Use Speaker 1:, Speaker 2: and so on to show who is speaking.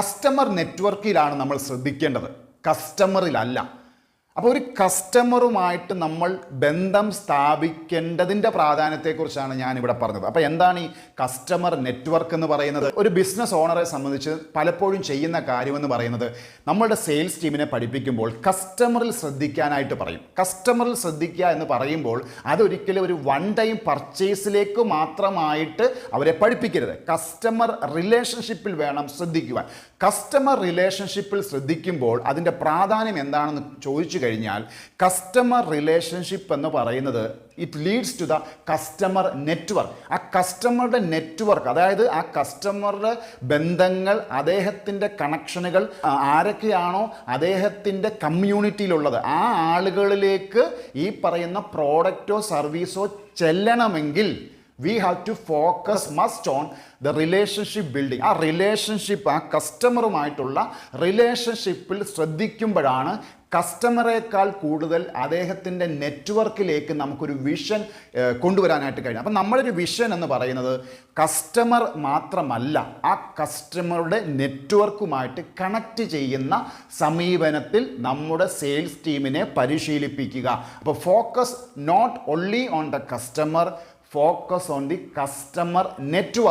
Speaker 1: Customer നെറ്റ്വർക്കിലാണ് നമ്മൾ ശ്രദ്ധിക്കേണ്ടത്. കസ്റ്റമറിലല്ല അപ്പോൾ ഒരു കസ്റ്റമറുമായിട്ട് നമ്മൾ ബന്ധം സ്ഥാപിക്കേണ്ടതിന്റെ പ്രാധാന്യത്തെക്കുറിച്ചാണ് ഞാൻ ഇവിടെ പറഞ്ഞത്. അപ്പോൾ എന്താണ് ഈ കസ്റ്റമർ നെറ്റ്വർക്ക് എന്ന് പറയുന്നത്? ഒരു ബിസിനസ് ഓണറെ സംബന്ധിച്ച് പലപ്പോഴും ചെയ്യുന്ന കാര്യമെന്ന് പറയുന്നത് നമ്മളുടെ സെയിൽസ് ടീമിനെ പഠിപ്പിക്കുമ്പോൾ കസ്റ്റമറിൽ ശ്രദ്ധിക്കാനായിട്ട് പറയും. കസ്റ്റമറിൽ ശ്രദ്ധിക്കുക എന്ന് പറയുമ്പോൾ അതൊരിക്കലും ഒരു വൺ ടൈം പർച്ചേസിലേക്ക് മാത്രമായിട്ട് അവരെ പഠിപ്പിക്കരുത്. കസ്റ്റമർ റിലേഷൻഷിപ്പിൽ വേണം ശ്രദ്ധിക്കുവാൻ. കസ്റ്റമർ റിലേഷൻഷിപ്പിൽ ശ്രദ്ധിക്കുമ്പോൾ അതിന്റെ പ്രാധാന്യം എന്താണെന്ന് ചോദിച്ചു കഴിഞ്ഞാൽ കസ്റ്റമർ റിലേഷൻഷിപ്പ് എന്ന് പറയുന്നത് it leads to the customer network ആ കസ്റ്റമറുടെ നെറ്റ്വർക്ക് അതായത് ആ കസ്റ്റമറുടെ ബന്ധങ്ങൾ അദ്ദേഹത്തിന്റെ കണക്ഷനുകൾ ആരൊക്കെയാണോ അദ്ദേഹത്തിന്റെ കമ്മ്യൂണിറ്റിയിലുള്ളത് ആ ആളുകളിലേക്ക് ഈ പറയുന്ന പ്രോഡക്റ്റോ സർവീസോ ചെല്ലണമെങ്കിൽ we have to focus must on the relationship building ആ റിലേഷൻഷിപ്പ് ആ കസ്റ്റമറുമായിട്ടുള്ള റിലേഷൻഷിപ്പിൽ ശ്രദ്ധിക്കുമ്പോഴാണ് കസ്റ്റമറേക്കാൾ കൂടുതൽ അദ്ദേഹത്തിന്റെ നെറ്റ്വർക്കിലേക്ക് നമുക്കൊരു വിഷൻ കൊണ്ടുവരാനായിട്ട് കഴിയും അപ്പം നമ്മളൊരു വിഷൻ എന്ന് പറയുന്നത് കസ്റ്റമർ മാത്രമല്ല ആ കസ്റ്റമറുടെ നെറ്റ്വർക്കുമായിട്ട് കണക്ട് ചെയ്യുന്ന സമീപനത്തിൽ നമ്മുടെ സെയിൽസ് ടീമിനെ പരിശീലിപ്പിക്കുക. അപ്പോൾ focus not only on the customer focus on the customer network